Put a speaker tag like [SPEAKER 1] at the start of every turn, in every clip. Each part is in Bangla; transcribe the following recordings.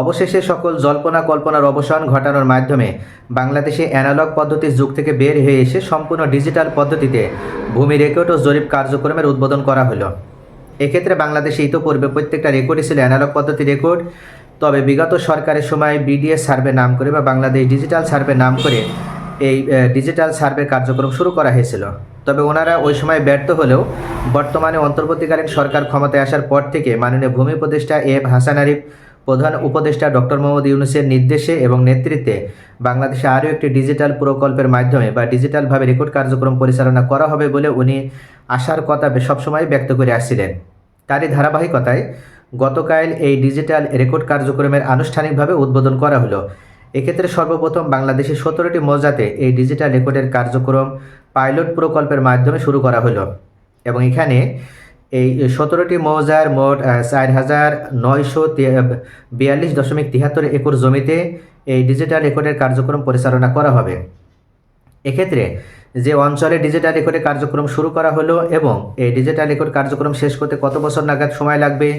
[SPEAKER 1] অবশেষে সকল জল্পনা কল্পনার অবসান ঘটানোর মাধ্যমে বাংলাদেশে অ্যানালগ পদ্ধতির যুগ থেকে বের হয়ে এসে সম্পূর্ণ ডিজিটাল পদ্ধতিতে ভূমি রেকর্ড ও জরিপ কার্যক্রমের উদ্বোধন করা হলো। এক্ষেত্রে বাংলাদেশে ইতোপূর্বে প্রত্যেকটা রেকর্ডই ছিল অ্যানালগ পদ্ধতি রেকর্ড। তবে বিগত সরকারের সময় বিডিএস সার্ভে নাম করে বা বাংলাদেশ ডিজিটাল সার্ভে নাম করে এই ডিজিটাল সার্ভে কার্যক্রম শুরু করা হয়েছিল। তবে ওনারা ওই সময় ব্যর্থ হলেও বর্তমানে অন্তর্বর্তীকালীন সরকার ক্ষমতায় আসার পর থেকে মাননীয় ভূমি উপদেষ্টা এফ হাসান আরিফ প্রধান উপদেষ্টা ডক্টর মোহাম্মদ ইউনুসের নির্দেশে এবং নেতৃত্বে বাংলাদেশে আরও একটি ডিজিটাল প্রকল্পের মাধ্যমে বা ডিজিটালভাবে রেকর্ড কার্যক্রম পরিচালনা করা হবে বলে উনি আশার কথা সবসময় ব্যক্ত করে আসছিলেন। তারই ধারাবাহিকতায় গতকাল এই ডিজিটাল রেকর্ড কার্যক্রমের আনুষ্ঠানিকভাবে উদ্বোধন করা হলো। এক্ষেত্রে সর্বপ্রথম বাংলাদেশের সতেরোটি মৌজাতে এই ডিজিটাল রেকর্ডের কার্যক্রম পাইলট প্রকল্পের মাধ্যমে শুরু করা হলো এবং এখানে এই সতেরোটি মৌজার মোট চার হাজার নয়শো বিয়াল্লিশ দশমিক তিয়াত্তর একর জমিতে এই ডিজিটাল রেকর্ডের কার্যক্রম পরিচালনা করা হবে। এক্ষেত্রে যে অঞ্চলে ডিজিটাল রেকর্ডের কার্যক্রম শুরু করা হলো এবং এই ডিজিটাল রেকর্ড কার্যক্রম শেষ করতে কত বছর নাগাদ সময় লাগবে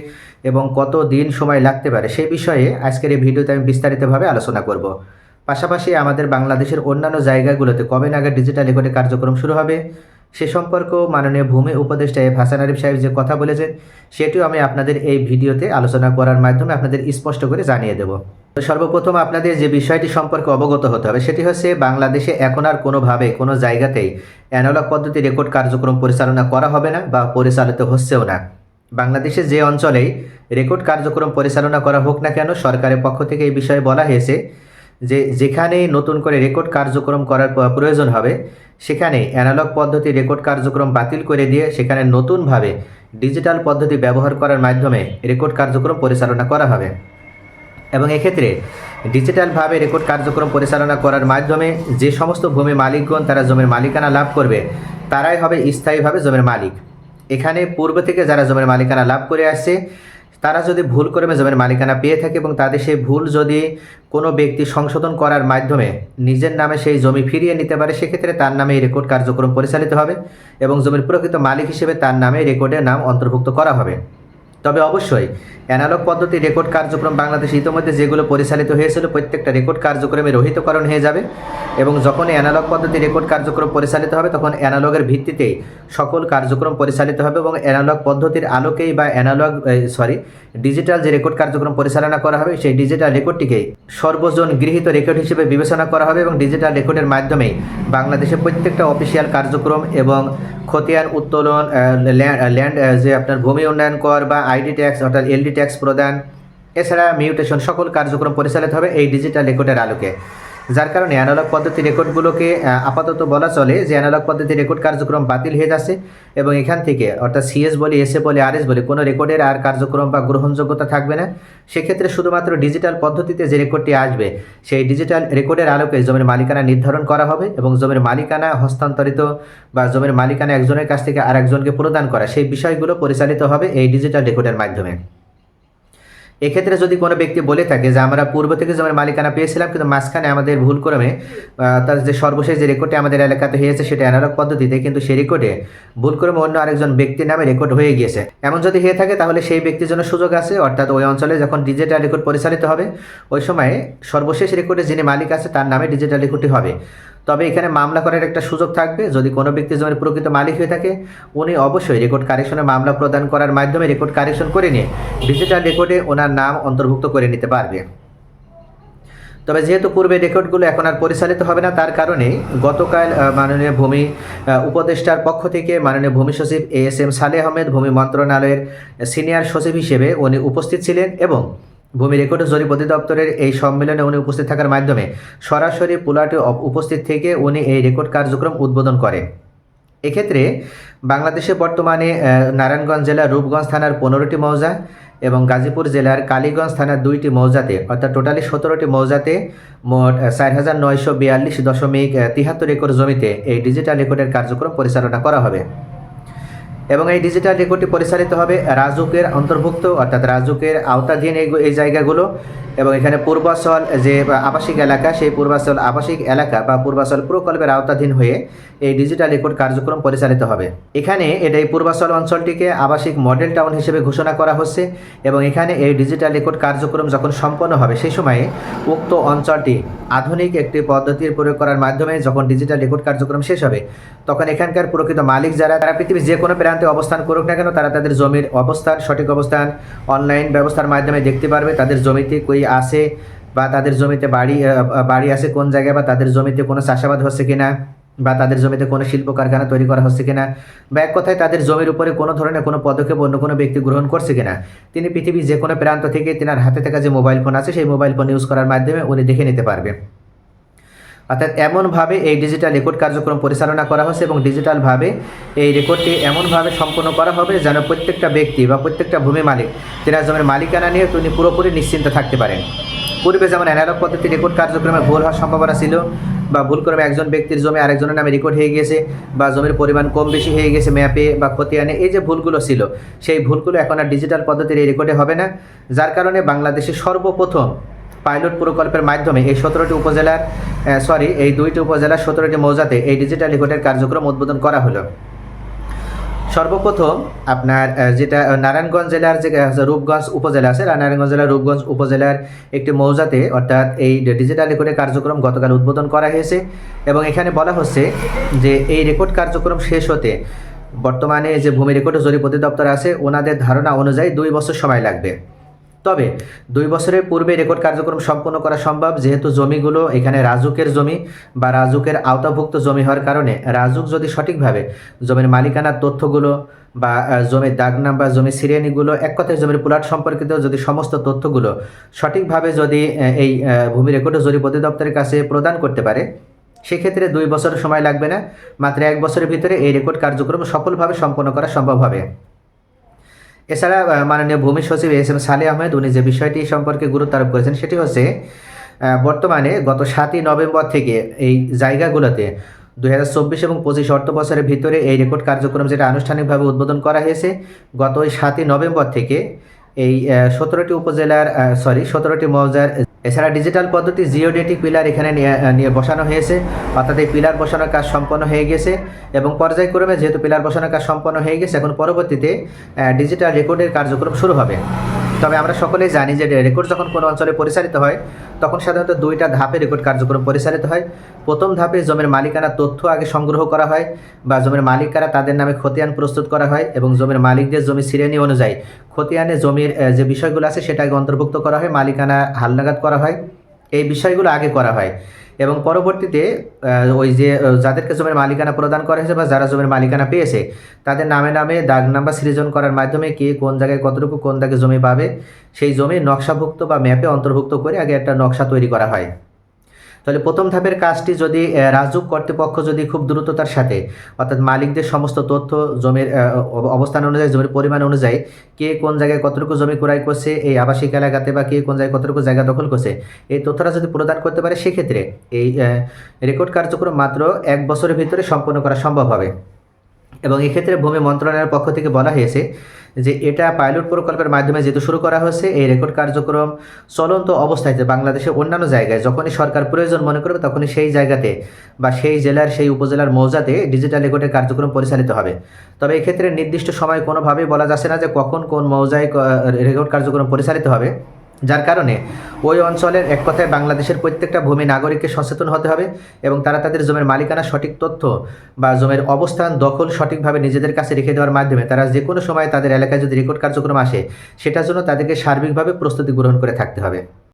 [SPEAKER 1] এবং কত দিন সময় লাগতে পারে সেই বিষয়ে আজকের এই ভিডিওতে আমি বিস্তারিতভাবে আলোচনা করব। পাশাপাশি আমাদের বাংলাদেশের অন্যান্য জায়গাগুলোতে কবে নাগাদ ডিজিটাল রেকর্ডের কার্যক্রম শুরু হবে? সে সম্পর্কেও মাননীয় ভূমি উপদেষ্টা এফ হাসান আরিফ সাহেব যে কথা বলেছেন, সেটিও আমি আপনাদের এই ভিডিওতে আলোচনা করার মাধ্যমে আপনাদের স্পষ্ট করে জানিয়ে দেব। তো সর্বপ্রথম আপনাদের যে বিষয়টি সম্পর্কে অবগত হতে হবে, সেটি হচ্ছে বাংলাদেশে এখন আর কোনোভাবে, কোনো জায়গাতেই অ্যানালগ পদ্ধতি রেকর্ড কার্যক্রম পরিচালনা করা হবে না বা পরিচালিত হচ্ছেও না। বাংলাদেশে যে অঞ্চলেই রেকর্ড কার্যক্রম পরিচালনা করা হোক না কেন, সরকারের পক্ষ থেকে এই বিষয়ে বলা হয়েছে যে যেখানেই নতুন করে রেকর্ড কার্যক্রম করার প্রয়োজন হবে সেখানে অ্যানালগ পদ্ধতি রেকর্ড কার্যক্রম বাতিল করে দিয়ে সেখানে নতুনভাবে ডিজিটাল পদ্ধতি ব্যবহার করার মাধ্যমে রেকর্ড কার্যক্রম পরিচালনা করা হবে। এবং এক্ষেত্রে ডিজিটালভাবে রেকর্ড কার্যক্রম পরিচালনা করার মাধ্যমে যে সমস্ত ভূমি মালিকগণ তারা জমির মালিকানা লাভ করবে, তারাই হবে স্থায়ীভাবে জমির মালিক। এখানে পূর্ব থেকে যারা জমির মালিকানা লাভ করে আসছে তারা যদি ভুল করে জমির মালিকানা পেয়ে থাকে এবং তাদের সেই ভুল যদি কোনো ব্যক্তি সংশোধন করার মাধ্যমে নিজের নামে সেই জমি ফিরিয়ে নিতে পারে, সেক্ষেত্রে তার নামে এই রেকর্ড কার্যক্রম পরিচালিত হবে এবং জমির প্রকৃত মালিক হিসেবে তার নামে রেকর্ডের নাম অন্তর্ভুক্ত করা হবে। তবে অবশ্যই অ্যানালগ পদ্ধতি রেকর্ড কার্যক্রম বাংলাদেশে ইতিমধ্যে যেগুলো পরিচালিত হয়েছিল, প্রত্যেকটা রেকর্ড কার্যক্রমে রহিতকরণ হয়ে যাবে। এবং যখন অ্যানালগ পদ্ধতি রেকর্ড কার্যক্রম পরিচালিত হবে, তখন অ্যানালগের ভিত্তিতেই সকল কার্যক্রম পরিচালিত হবে এবং অ্যানালগ পদ্ধতির আলোকেই বা অ্যানালগ সরি ডিজিটাল যে রেকর্ড কার্যক্রম পরিচালনা করা হবে, সেই ডিজিটাল রেকর্ডটিকে সর্বজন গৃহীত রেকর্ড হিসেবে বিবেচনা করা হবে এবং ডিজিটাল রেকর্ডের মাধ্যমেই বাংলাদেশের প্রত্যেকটা অফিসিয়াল কার্যক্রম এবং খতিয়ান উত্তোলন ল্যা- ল্যান্ড যে আপনার ভূমি উন্নয়ন কর বা আইডি ট্যাক্স অর্থাৎ এলডি ট্যাক্স প্রদান, এছাড়া মিউটেশন সকল কার্যক্রম পরিচালিত হবে এই ডিজিটাল রেকর্ডের আলোকে। যার কারণে অ্যানালগ পদ্ধতি রেকর্ডগুলোকে আপাতত বলা চলে যে অ্যানালগ পদ্ধতি রেকর্ড কার্যক্রম বাতিল হয়ে যাচ্ছে এবং এখান থেকে অর্থাৎ সিএস বলে এসএ বলে আরএস বলে, কোনো রেকর্ডের আর কার্যক্রম বা গ্রহণযোগ্যতা থাকবে না। সেক্ষেত্রে শুধুমাত্র ডিজিটাল পদ্ধতিতে যে রেকর্ডটি আসবে, সেই ডিজিটাল রেকর্ডের আলোকে জমির মালিকানা নির্ধারণ করা হবে এবং জমির মালিকানা হস্তান্তরিত বা জমির মালিকানা একজনের কাছ থেকে আরেকজনকে প্রদান করা, সেই বিষয়গুলো পরিচালিত হবে এই ডিজিটাল রেকর্ডের মাধ্যমে। এক্ষেত্রে যদি কোনো ব্যক্তি বলে থাকে যে, আমরা পূর্ব থেকে জমির মালিকানা পেয়েছিলাম, কিন্তু মাঝখানে আমাদের ভুল ক্রমে তার যে সর্বশেষ যে রেকর্ডটি আমাদের এলাকাতে হয়েছে, সেটা অ্যানালগ পদ্ধতিতে, কিন্তু সেই রেকর্ডে ভুল ক্রমে অন্য আরেকজন ব্যক্তির নামে রেকর্ড হয়ে গিয়েছে। এমন যদি হয়ে থাকে, তাহলে সেই ব্যক্তির জন্য সুযোগ আছে, অর্থাৎ ওই অঞ্চলে যখন ডিজিটাল রেকর্ড পরিচালিত হবে, ওই সময়ে সর্বশেষ রেকর্ডে যিনি মালিক আছে, তার নামে ডিজিটাল রেকর্ডটি হবে। তবে এখানে মামলা করার একটা সুযোগ থাকবে। যদি কোনো ব্যক্তি জমির প্রকৃত মালিক হয়ে থাকে, উনি অবশ্যই রেকর্ড কারেকশনের মামলা প্রদান করার মাধ্যমে রেকর্ড কারেকশন করে নিয়ে ডিজিটাল রেকর্ডে ওনার নাম অন্তর্ভুক্ত করে নিতে পারবে। তবে যেহেতু পূর্বে রেকর্ডগুলো এখন আর পরিচালিত হবে না, তার কারণে গতকাল মাননীয় ভূমি উপদেষ্টার পক্ষ থেকে মাননীয় ভূমি সচিব A S M Saleh Ahmed, ভূমি মন্ত্রণালয়ের সিনিয়র সচিব হিসেবে উনি উপস্থিত ছিলেন এবং ভূমি রেকর্ড ও জরিপ অধিদপ্তরের এই সম্মেলনে উনি উপস্থিত থাকার মাধ্যমে সরাসরি পুলাটে উপস্থিত থেকে উনি এই রেকর্ড কার্যক্রম উদ্বোধন করেন। এক্ষেত্রে বাংলাদেশে বর্তমানে নারায়ণগঞ্জ জেলার রূপগঞ্জ থানার পনেরোটি মৌজা এবং গাজীপুর জেলার কালীগঞ্জ থানার দুইটি মৌজাতে, অর্থাৎ টোটালি সতেরোটি মৌজাতে মোট চার হাজার নয়শো বিয়াল্লিশ দশমিক তিয়াত্তর একর জমিতে এই ডিজিটাল রেকর্ডের কার্যক্রম পরিচালনা করা হবে। এবং এই ডিজিটাল রেকর্ডটি পরিচালিত হবে রাজুকের অন্তর্ভুক্ত, অর্থাৎ রাজুকের আওতাধীন এই এই জায়গাগুলো। এবং এখানে পূর্বাচল যে আবাসিক এলাকা, সেই পূর্বাচল আবাসিক এলাকা বা পূর্বাচল প্রকল্পের আওতাধীন হয়ে এই ডিজিটাল রেকর্ড কার্যক্রম পরিচালিত হবে। এখানে এটা এই পূর্বাচল অঞ্চলটিকে আবাসিক মডেল টাউন হিসেবে ঘোষণা করা হচ্ছে এবং এখানে এই ডিজিটাল রেকর্ড কার্যক্রম যখন সম্পন্ন হবে, সেই সময়ে উক্ত অঞ্চলটি আধুনিক একটি পদ্ধতির প্রয়োগ করার মাধ্যমে যখন ডিজিটাল রেকর্ড কার্যক্রম শেষ হবে, তখন এখানকার প্রকৃত মালিক যারা, তারা পৃথিবীর যে কোনো প্রান্তে অবস্থান করুক না কেন, তারা তাদের জমির অবস্থান, সঠিক অবস্থান, অনলাইন ব্যবস্থার মাধ্যমে দেখতে পারবে তাদের জমিতে কই আছে বা তাদের জমিতে বাড়ি বাড়ি আছে কোন জায়গায় বা তাদের জমিতে কোনো চাষাবাদ হচ্ছে কিনা বা তাদের জমিতে কোনো শিল্প কারখানা তৈরি করা হচ্ছে কিনা বা এক কথায় তাদের জমির উপরে কোনো ধরনের কোনো পদক্ষেপ অন্য কোনো ব্যক্তি গ্রহণ করছে কিনা। তিনি পৃথিবীর যে কোনো প্রান্ত থেকে তেনার হাতে থাকা যে মোবাইল ফোন আছে, সেই মোবাইল ফোন ইউজ করার মাধ্যমে উনি দেখে নিতে পারবে। অর্থাৎ এমনভাবে এই ডিজিটাল রেকর্ড কার্যক্রম পরিচালনা করা হচ্ছে এবং ডিজিটালভাবে এই রেকর্ডটি এমনভাবে সম্পন্ন করা হবে যেন প্রত্যেকটা ব্যক্তি বা প্রত্যেকটা ভূমি মালিক, তেনার জমির মালিকানা নিয়ে তিনি পুরোপুরি নিশ্চিন্ত থাকতে পারেন। পূর্বে যেমন অ্যানালগ পদ্ধতি রেকর্ড কার্যক্রমে ভুল হওয়ার সম্ভাবনা ছিল বা ভুল করে একজন ব্যক্তির জমি আরেকজনের নামে রেকর্ড হয়ে গিয়েছে বা জমির পরিমাণ কম বেশি হয়ে গেছে ম্যাপে বা খতিয়ানে, এই যে ভুলগুলো ছিল, সেই ভুলগুলো এখন আর ডিজিটাল পদ্ধতির এই রেকর্ডে হবে না। যার কারণে বাংলাদেশে সর্বপ্রথম পাইলট প্রকল্পের মাধ্যমে এই সতেরোটি উপজেলার সরি এই দুইটি উপজেলার সতেরোটি মৌজাতে এই ডিজিটাল রেকর্ডের কার্যক্রম উদ্বোধন করা হলো। সর্বপ্রথম আপনার যেটা নারায়ণগঞ্জ জেলার যে রূপগঞ্জ উপজেলা আছে, নারায়ণগঞ্জ জেলার রূপগঞ্জ উপজেলার একটি মৌজাতে অর্থাৎ এই ডিজিটাল রেকর্ডের কার্যক্রম গতকাল উদ্বোধন করা হয়েছে এবং এখানে বলা হচ্ছে যে এই রেকর্ড কার্যক্রম শেষ হতে বর্তমানে যে ভূমি রেকর্ড জরিপ অধিদপ্তর আছে, ওনাদের ধারণা অনুযায়ী দুই বছর সময় লাগবে। তবে দুই বছরের পূর্বে রেকর্ড কার্যক্রম সম্পন্ন করা সম্ভব, যেহেতু জমিগুলো এখানে রাজুকের জমি বা রাজুকের আওতাভুক্ত জমি হওয়ার কারণে রাজুক যদি সঠিকভাবে জমির মালিকানার তথ্যগুলো বা জমির দাগ নাম্বার জমির সিরিয়ানিগুলো এক কথায় জমির প্লট সম্পর্কিত যদি সমস্ত তথ্যগুলো সঠিকভাবে যদি এই ভূমি রেকর্ড জরিপ অধিদপ্তরের কাছে প্রদান করতে পারে, সেক্ষেত্রে দুই বছর সময় লাগবে না। মাত্র এক বছরের ভিতরে এই রেকর্ড কার্যক্রম সফলভাবে সম্পন্ন করা সম্ভব হবে। এছাড়া মাননীয় ভূমি সচিব এস এম সালে আহমেদ, উনি যে বিষয়টি সম্পর্কে গুরুত্ব আরোপ করেছেন সেটি হচ্ছে বর্তমানে গত সাতই নভেম্বর থেকে এই জায়গাগুলোতে দু হাজার চব্বিশ এবং পঁচিশ অর্থ বছরের ভিতরে এই রেকর্ড কার্যক্রম যেটা আনুষ্ঠানিকভাবে উদ্বোধন করা হয়েছে, গত ওই সাতই নভেম্বর থেকে এই সতেরোটি উপজেলার সরি সতেরোটি মৌজার এছাড়া ডিজিটাল পদ্ধতি জিওডেটিক পিলার এখানে নিয়ে বসানো হয়েছে। অর্থাৎ এই পিলার বসানোর কাজ সম্পন্ন হয়ে গেছে এবং পর্যায়ক্রমে যেহেতু পিলার বসানোর কাজ সম্পন্ন হয়ে গেছে, এখন পরবর্তীতে ডিজিটাল রেকর্ডের কার্যক্রম শুরু হবে। তবে আমরা সকলেই জানি যে রেকর্ড যখন কোনো অঞ্চলে পরিচালিত হয়, তখন সাধারণত দুইটা ধাপে রেকর্ড কার্যক্রম পরিচালিত হয়। প্রথম ধাপে জমির মালিকানা তথ্য আগে সংগ্রহ করা হয় বা জমির মালিকারা তাদের নামে খতিয়ান প্রস্তুত করা হয় এবং জমির মালিকদের জমি শ্রেণি অনুযায়ী খতিয়ানে জমির যে বিষয়গুলো আছে সেটা আগে অন্তর্ভুক্ত করা হয়, মালিকানা হালনাগাদ করা হয়। এই বিষয়গুলো আগে করা হয়। এবং পরবর্তীতে ওই যে যাদেরকে জমির মালিকানা প্রদান করা হয়েছে বা যারা জমির মালিকানা পেয়েছে, তাদের নামে নামে দাগ নাম্বার সৃজন করার মাধ্যমে কে কোন জায়গায় কতটুকু কোন দাগে জমি পাবে, সেই জমি নকশাভুক্ত বা ম্যাপে অন্তর্ভুক্ত করে আগে একটা নকশা তৈরি করা হয়। তাহলে প্রথম ধাপের কাজটি যদি রাজযোগ কর্তৃপক্ষ যদি খুব দ্রুততার সাথে, অর্থাৎ মালিকদের সমস্ত তথ্য জমির অব- অবস্থান অনুযায়ী, জমির পরিমাণ অনুযায়ী, কে কোন জায়গায় কতটুকু জমি ক্রয় করছে, এই আবাসিক এলাকাতে বা কে কোন জায়গায় কতটুকু জায়গা দখল করছে, এই তথ্যটা যদি প্রদান করতে পারে, সেক্ষেত্রে এই রেকর্ড কার্যক্রম মাত্র এক বছরের ভিতরে সম্পন্ন করা সম্ভব হবে। এবং এক্ষেত্রে ভূমি মন্ত্রণালয়ের পক্ষ থেকে বলা হয়েছে যে এটা পাইলট প্রকল্পের মাধ্যমে যেহেতু শুরু করা হয়েছে, এই রেকর্ড কার্যক্রম চলন্ত অবস্থায় যে বাংলাদেশের অন্যান্য জায়গায় যখনই সরকার প্রয়োজন মনে করবে তখনই সেই জায়গাতে বা সেই জেলার সেই উপজেলার মৌজাতে ডিজিটাল রেকর্ডের কার্যক্রম পরিচালিত হবে। তবে এক্ষেত্রে নির্দিষ্ট সময় কোনোভাবেই বলা যাচ্ছে না যে কখন কোন মৌজায় রেকর্ড কার্যক্রম পরিচালিত হবে। যার কারণে ওই অঞ্চলের এক কথায় বাংলাদেশের প্রত্যেকটা ভূমি নাগরিককে সচেতন হতে হবে এবং তারা তাদের জমির মালিকানা সঠিক তথ্য বা জমির অবস্থান দখল সঠিকভাবে নিজেদের কাছে রেখে দেওয়ার মাধ্যমে তারা যে কোনো সময় তাদের এলাকায় যদি রেকর্ড কার্যক্রম আসে, সেটার জন্য তাদেরকে সার্বিকভাবে প্রস্তুতি গ্রহণ করে থাকতে হবে।